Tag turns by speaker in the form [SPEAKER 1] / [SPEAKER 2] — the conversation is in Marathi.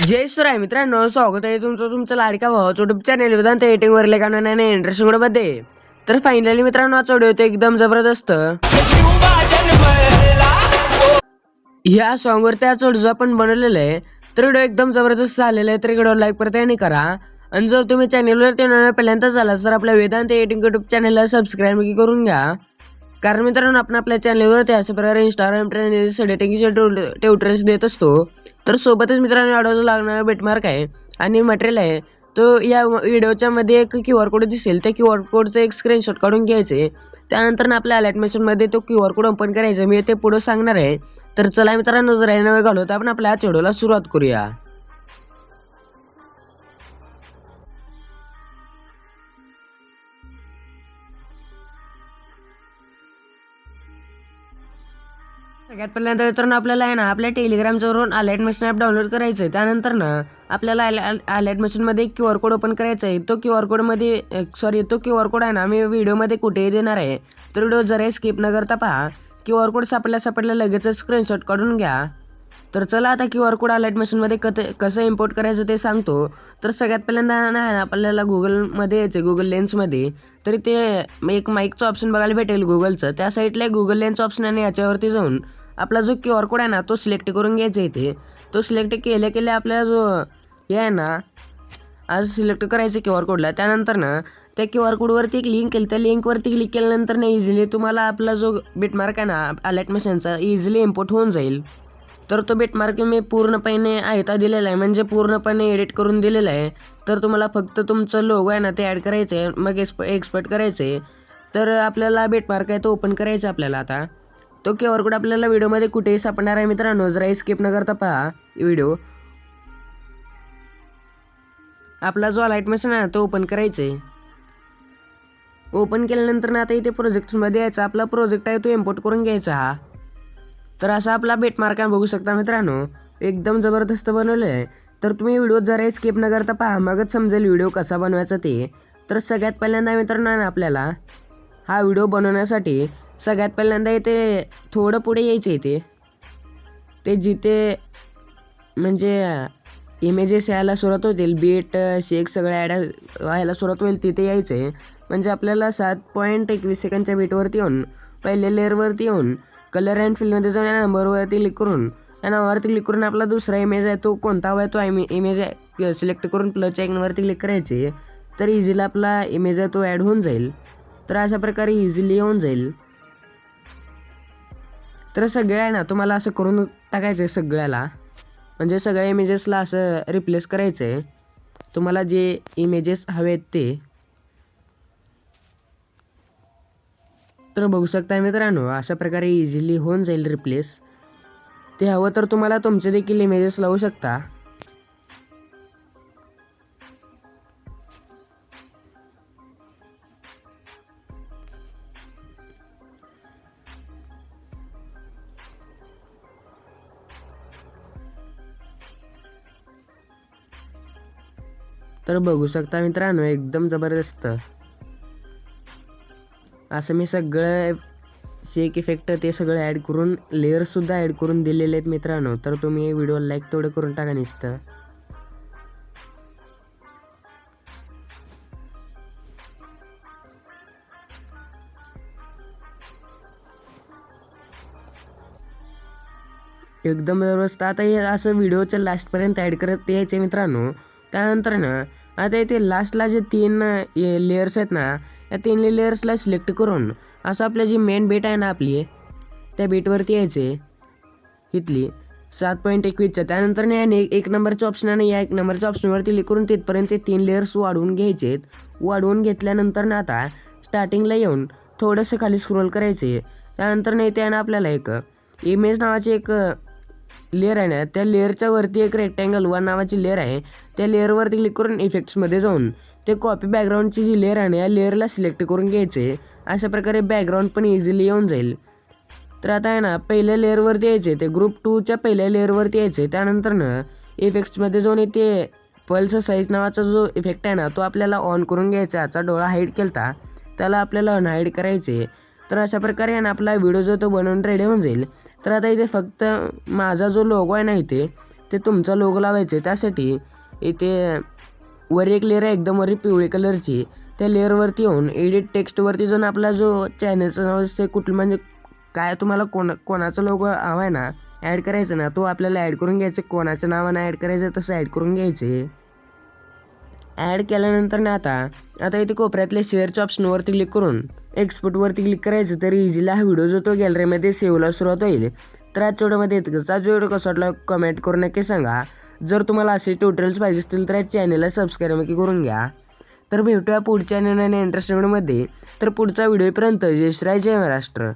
[SPEAKER 1] जय श्री मित्रांनो स्वागत आहे तुमचं तुमचं लाडका भाऊ युट्यूब चॅनल वेदांत एटिंग वरले आणि इंटरेस्टिंगमध्ये तर फायनली मित्रांनो हा चढ होतो एकदम जबरदस्त. ह्या सॉन्ग वर त्या जो आपण बनवलेलं आहे तर व्हिडिओ एकदम जबरदस्त झालेला आहे तर व्हिडिओ लाईक करता आणि करा. आणि जर तुम्ही चॅनलवर ते पहिल्यांदाच झाला तर आपल्या वेदांत एटिंग युट्यूब चॅनलला सबस्क्राईब करून घ्या. कारण मित्रांनो आपण आपल्या चॅनलवरती अशा प्रकारे इंस्टाग्राम ट्रेनिंग डेटिंगचे ट्युटोरियल्स देत असतो. तर सोबतच मित्रांनो ऑर्डरला लागणारा बेटमार्क आहे आणि मटेरियल आहे. तो या व्हिडिओच्या मध्ये एक क्यू आर कोड दिसेल. त्या क्यू आर कोडचं एक स्क्रीनशॉट काढून घ्यायचे. त्यानंतर ना आपल्या अलर्टमध्ये तो क्यू आर कोड ओपन करायचा. मी ते पुढे सांगणार आहे. तर चला मित्रांनो जर आहे नवे घालू तर आपण आपल्या आज व्हिडिओला सुरुवात करूया. सगळ्यात पहिल्यांदा मित्रांनो आपल्याला आहे ना आपल्या टेलिग्रामच्यावरून अलर्ट मशीन ॲप डाउनलोड करायचं आहे त्यानंतर ना आपल्याला अलर्ट मशीनमध्ये क्यू आर कोड ओपन करायचा आहे तो क्यू आर कोडमध्ये सॉरी तो क्यू आर कोड आहे ना मी व्हिडिओमध्ये कुठेही देणार आहे. तर व्हिडिओ जरा स्किप न करता पहा क्यू आर कोड सापडल्या सापडल्या लगेच स्क्रीनशॉट काढून घ्या. तर चला आता क्यू आर कोड अलर्ट मशीनमध्ये कत कसं इम्पोर्ट करायचं ते सांगतो. तर सगळ्यात पहिल्यांदा नाही ना आपल्याला गुगलमध्ये यायचं गुगल लेन्समध्ये तरी ते एक माईकचं ऑप्शन बघायला भेटेल गुगलचं त्या साईडला गुगल लेन्स ऑप्शन आणि याच्यावरती जाऊन आपला जो क्यू आर कोड आहे ना तो सिलेक्ट करून घ्यायचा इथे. तो सिलेक्ट केल्या केल्या आपल्याला जो हे आहे ना आज सिलेक्ट करायचं क्यू आर कोडला. त्यानंतर ना त्या क्यू आर कोडवरती एक लिंक केली. त्या लिंकवरती क्लिक केल्यानंतर ना इझिली तुम्हाला आपला जो बिटमार्क आहे ना अलर्ट मशीनचा इझिली इम्पोर्ट होऊन जाईल. तर तो बिटमार्क मी पूर्णपणे आयता दिलेला आहे. म्हणजे पूर्णपणे एडिट करून दिलेला आहे. तर तुम्हाला फक्त तुमचं लोगो आहे ना ते ॲड करायचं आहे मग एक्सप एक्सपर्ट करायचं आहे तर आपल्याला बिटमार्क आहे तो ओपन करायचा आपल्याला आता. तो क्यू आर कोड आपल्याला व्हिडिओमध्ये कुठेही सापडणार आहे मित्रांनो जरा स्किप न करता पहा व्हिडिओ आपला जो लाइट मशीन आहे तो ओपन करायचा आहे. ओपन केल्यानंतर ना आता इथे प्रोजेक्ट्समध्ये यायचा. आपला प्रोजेक्ट आहे तो इम्पोर्ट करून घ्यायचा हा. तर असा आपला बेटमार्क आहे बघू शकता मित्रांनो. एकदम जबरदस्त बनवलं आहे तर तुम्ही व्हिडिओ जरा स्किप न करता पहा. मगच समजेल व्हिडिओ कसा बनवायचा ते. तर सगळ्यात पहिल्यांदा मित्रांनो ना आपल्याला हा व्हिडिओ बनवण्यासाठी सगळ्यात पहिल्यांदा इथे थोडं पुढे यायचं इथे. ते जिथे म्हणजे इमेजेस यायला सुरुवात होतील बीट शेक सगळं ॲड व्हायला सुरुवात होईल तिथे यायचं आहे. म्हणजे आपल्याला सात पॉईंट एकवीस सेकंडच्या बीटवरती येऊन पहिले लेअरवरती येऊन कलर अँड फिल्डमध्ये जाऊन या नंबरवरती क्लिक करून या नावावरती क्लिक करून आपला दुसरा इमेज आहे तो कोणता हवा आहे तो इमे इमेज सिलेक्ट करून प्लसच्या आयकनवरती क्लिक करायचे तर इझिली आपला इमेज आहे तो ॲड होऊन जाईल. तर अशा प्रकारे इझिली येऊन जाईल. तर सगळे आहे ना तुम्हाला असं करून टाकायचं आहे सगळ्याला. म्हणजे सगळ्या इमेजेसला असं रिप्लेस करायचं आहे तुम्हाला जे इमेजेस हवे आहेत ते. तर बघू शकता मित्रांनो अशा प्रकारे इझिली होऊन जाईल रिप्लेस ते हवं तर तुम्हाला तुमचे देखील इमेजेस लावू शकता. तर बघू शकता मित्रांनो एकदम जबरदस्त. असं मी सगळं शेक इफेक्ट ते सगळं ॲड करून लेअरसुद्धा ॲड करून दिलेले आहेत मित्रांनो. तर तुम्ही व्हिडिओ लाईक तेवढं करून टाका नुसतं. एकदम जबरदस्त. आता हे असं व्हिडिओच्या लास्टपर्यंत ॲड करत यायचे मित्रांनो. त्यानंतर ना आता इथे लास्टला जे तीन लेयर्स आहेत ना या तीन लेयर्सला सिलेक्ट करून असं आपलं जी मेन बेट आहे ना आपली त्या बेटवरती यायचे. इथली सात पॉईंट एकवीसच्या त्यानंतर नाही एक नंबरच्या ऑप्शन आणि या एक नंबरच्या ऑप्शनवरती क्लिक करून तिथपर्यंत ते तीन लेयर्स वाढवून घ्यायचेत. वाढवून घेतल्यानंतर ना आता स्टार्टिंगला येऊन थोडंसं खाली स्क्रोल करायचे त्यानंतर नाही त्यानं आपल्याला एक इमेज नावाचे एक लेअर आहे ना त्या लेअरच्या वरती एक रेक्टँगल वन नावाची लेअर आहे. त्या लेअरवरती क्लिक करून इफेक्ट्समध्ये जाऊन ते कॉपी बॅकग्राऊंडची जी लेअर आहे ना या लेअरला सिलेक्ट करून घ्यायचे. अशा प्रकारे बॅकग्राऊंड पण इझिली येऊन जाईल. तर आता आहे ना पहिल्या लेअरवरती यायचे ते ग्रुप टूच्या पहिल्या लेअरवरती यायचे. त्यानंतर ना इफेक्ट्समध्ये जाऊन येते पल्स साईज नावाचा जो इफेक्ट आहे ना तो आपल्याला ऑन करून घ्यायचा. याचा डोळा हाईड केला त्याला आपल्याला अनहाईड करायचे. तर अशा प्रकारे आहे ना आपला व्हिडिओ जो तो बनवून रेडी होऊन जाईल. तर आता इथे फक्त माझा जो लोगो आहे ना इथे ते तुमचा लोगो लावायचे त्यासाठी इथे वर एक लेअर आहे एकदम वरी पिवळी कलरची त्या लेअरवरती येऊन एडिट टेक्स्टवरती जाऊन आपला जो चॅनलचं नाव असते कुठलं म्हणजे काय तुम्हाला कोण कोणाचं लोगो हवा आहे ना ॲड करायचं ना तो आपल्याला ॲड करून घ्यायचं. कोणाचं नावानं ॲड करायचं तसं ॲड करून घ्यायचे. ॲड केल्यानंतर ना आता आता इथे कोपऱ्यातल्या शेअरच्या ऑप्शनवरती क्लिक करून एक्सपोर्टवरती क्लिक करायचं तर इझिली हा व्हिडिओ जो तो गॅलरीमध्ये सेव्हला सुरुवात होईल. तर आज व्हिडिओमध्ये येतं आज व्हिडिओ कसा वाटला कमेंट करून नक्की सांगा. जर तुम्हाला असे ट्युटोरियल्स पाहिजे असतील तर या चॅनलला सबस्क्राईब नक्की करून घ्या. तर भेटूया पुढच्या नवीन इंटरेस्टिंग तर पुढचा व्हिडिओपर्यंत जय श्री जय महाराष्ट्र.